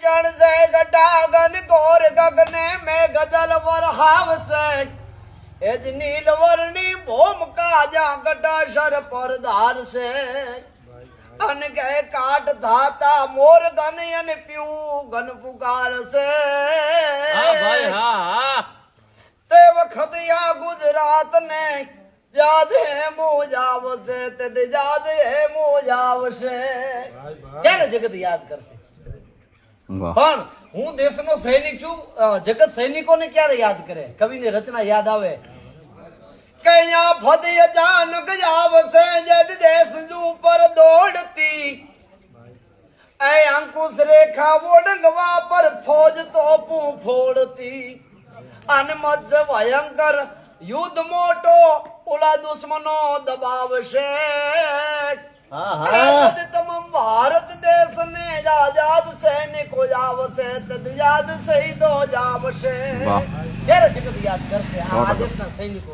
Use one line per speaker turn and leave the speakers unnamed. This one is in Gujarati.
ચણસે ગટાગન કોર ગગને મેં ગજલ વરહાવશે એ જ નીલ વર્ણી ભૂમકા જા ગટાશર પર ધારશે અન કે કાટ ધાતા મોર ગન અને પીવું ગન પુકારશે
હા ભાઈ હા હા.
તે વખત આ ગુજરાત ને યાદ હે મોજ આવશે તે યાદ હે મોજ આવશે ક્યારે જગત યાદ કરશે? પણ હું દેશનો સૈનિક છું અ, જગત સૈનિકોને ક્યારે યાદ કરે કવિની રચના યાદ આવે કયા ફતેહ જાનક આવશે જદ દેશ ઉપર દોડતી એ અંકુશ રેખા ઓડંગવા પર ફોજ તોપું ફોડતી અને મત્સ્ય ભયંકર યુદ્ધ મોટો ઓલા દુશ્મનો દબાવશે
હા
આ
હા
આઝાદ સૈનિકો આવશે તદયાદ શહીદો જાવશે
વાહ.
ક્યારે જગત યાદ કરશે આ. દેશના સૈનિકો.